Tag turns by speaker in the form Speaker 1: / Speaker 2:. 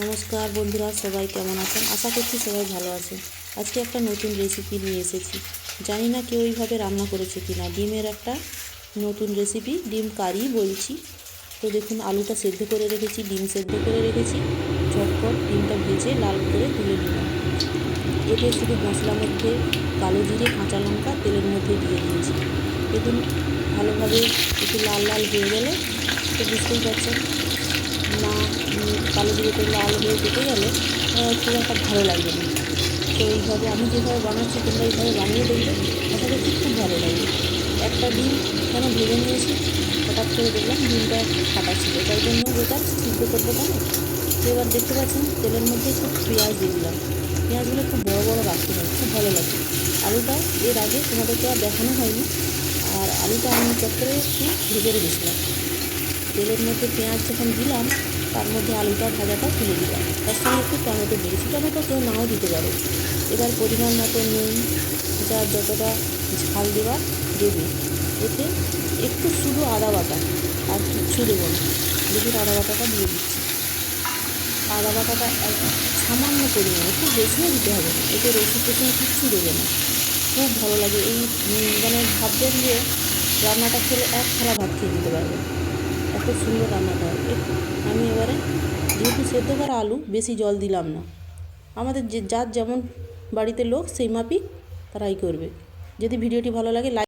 Speaker 1: নমস্কার বন্ধুরা, সবাই কেমন আছেন? আশা করছি সবাই ভালো আছেন। আজকে একটা নতুন রেসিপি নিয়ে এসেছি। জানি না কেউ এইভাবে রান্না করেছে কি না ডিমের একটা নতুন রেসিপি ডিম কারি বলছি। তো দেখুন, আলুটা সেদ্ধ করে রেখেছি, ডিম সেদ্ধ করে রেখেছি। ঝটপট ডিমটা ভেজে লাল করে তুলে নিলাম। এতে শুধু মশলার মধ্যে কালো জিরে, কাঁচা লঙ্কা তেলের মধ্যে দিয়ে দিয়েছি। দেখুন, ভালোভাবে একটু লাল লাল হয়ে গেলে তো বুঝতেই পারছেন। না কালো কালো জিরেতে লাল দিয়ে কেটে গেলে খুব একটা ভালো লাগবে না। তো এইভাবে আমি যেভাবে বানাচ্ছি, তোমরা এইভাবে বানিয়ে দেখবে, আশা করছি খুব ভালো লাগবে। একটা ডিম কেন ভেজে নিয়েছি, হঠাৎ করে দেখলাম ডিমটা ফাটা ছিল, তাই জন্য বেকার সিদ্ধ করব কেন? তো এবার দেখতে পাচ্ছেন, তেলের মধ্যে একটু পেঁয়াজ দিয়ে দিলাম। পেঁয়াজগুলো খুব বড় বড় রাখতে হয় খুব ভালো লাগে। আলুটা এর আগে তোমাদেরকে আর দেখানো হয়নি, আর আলুটা আমি চত্বরে একটু ভেজে রেখেছিলাম। তেলের মধ্যে পেঁয়াজ যখন দিলাম, তার মধ্যে আলুটা ভাজাটা তুলে দিলাম। তার সঙ্গে একটু টমেটো দিয়েছি টমেটো কেউ নাও দিতে পারে। এবার পরিমাণ মতো নুন, যা যতটা ঝাল দেওয়া দেবে, এতে একটু শুধু আদা বাটা আর কিচ্ছু দেবো না। দেখুন আদা বাটাটা দিয়ে দিচ্ছি। আদা বাটাটা এক সামান্য পরিমাণে খুব বেশিও দিতে হবে এতে রসুন টসুন কিচ্ছু দেবে না। খুব ভালো লাগে এই মানে ভাববেন যে রান্নাটা খেলে এক থালা ভাত খেয়ে দিতে পারবে। এত সুন্দর রান্নাটা হয়। আমি এবারে যেহেতু সেদ্ধ করা আলু, বেশি জল দিলাম না। আমাদের যে, যার যেমন বাড়িতে লোক, সেই মাপই তারাই করবে। যদি ভিডিওটি ভালো লাগে লাইক